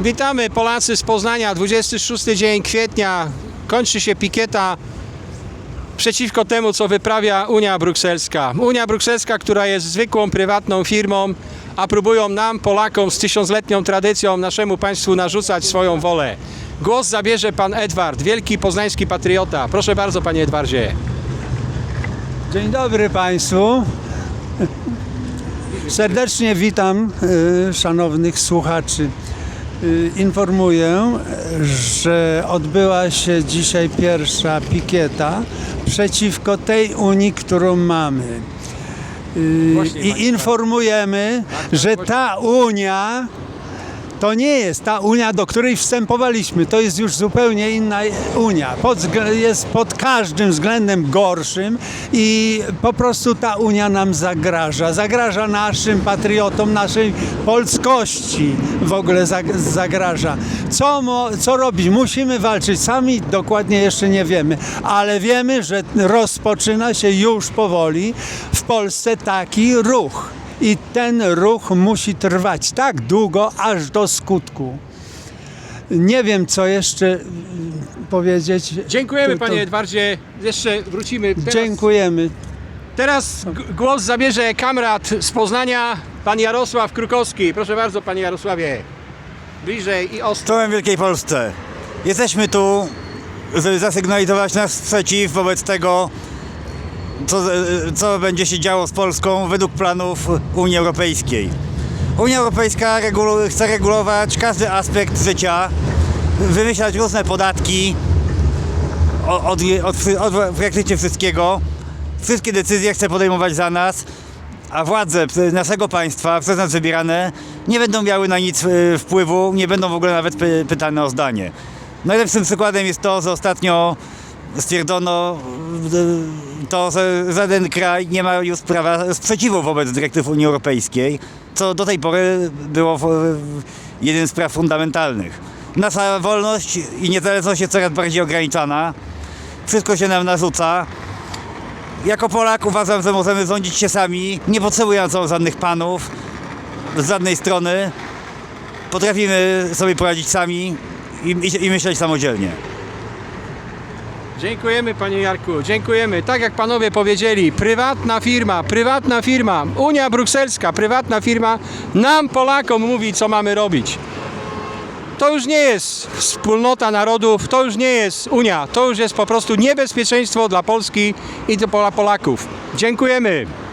Witamy Polacy z Poznania. 26 dzień kwietnia. Kończy się pikieta przeciwko temu, co wyprawia Unia Brukselska. Unia Brukselska, która jest zwykłą prywatną firmą, a próbują nam, Polakom z tysiącletnią tradycją, naszemu państwu narzucać swoją wolę. Głos zabierze pan Edward, wielki poznański patriota. Proszę bardzo, panie Edwardzie. Dzień dobry Państwu. Serdecznie witam y, szanownych słuchaczy. Y, Informuję, że odbyła się dzisiaj pierwsza pikieta przeciwko tej Unii, którą mamy. Y, I informujemy, że ta Unia to nie jest ta Unia, do której wstępowaliśmy. To jest już zupełnie inna Unia. Pod, jest pod każdym względem gorszym i po prostu ta Unia nam zagraża. Zagraża naszym patriotom, naszej polskości w ogóle zag- zagraża. Co, mo, co robić? Musimy walczyć. Sami dokładnie jeszcze nie wiemy, ale wiemy, że rozpoczyna się już powoli w Polsce taki ruch. I ten ruch musi trwać tak długo, aż do skutku. Nie wiem, co jeszcze mm, powiedzieć. Dziękujemy, To- to- panie Edwardzie. Jeszcze wrócimy. Teraz, Dziękujemy. Teraz głos zabierze kamrat z Poznania, pan Jarosław Krukowski. Proszę bardzo, panie Jarosławie. Bliżej i ostro. Czołem Wielkiej Polsce. Jesteśmy tu, żeby zasygnalizować nasz sprzeciw wobec tego, co, co będzie się działo z Polską według planów Unii Europejskiej. Unia Europejska regulu- chce regulować każdy aspekt życia, wymyślać różne podatki od, od, od, od praktycznie wszystkiego. Wszystkie decyzje chce podejmować za nas, a władze naszego państwa, przez nas wybierane, nie będą miały na nic y, wpływu, nie będą w ogóle nawet py, pytane o zdanie. Najlepszym przykładem jest to, że ostatnio stwierdzono y, to, żaden kraj nie ma już prawa sprzeciwu wobec dyrektyw Unii Europejskiej, co do tej pory było jednym z praw fundamentalnych. Nasza wolność i niezależność jest coraz bardziej ograniczana. Wszystko się nam narzuca. Jako Polak uważam, że możemy rządzić się sami, nie potrzebując żadnych panów z żadnej strony. Potrafimy sobie poradzić sami i, i, i myśleć samodzielnie. Dziękujemy panie Jarku, dziękujemy. Tak jak panowie powiedzieli, prywatna firma, prywatna firma, Unia Brukselska, prywatna firma nam Polakom mówi co mamy robić. To już nie jest wspólnota narodów, to już nie jest Unia, to już jest po prostu niebezpieczeństwo dla Polski i dla Polaków. Dziękujemy.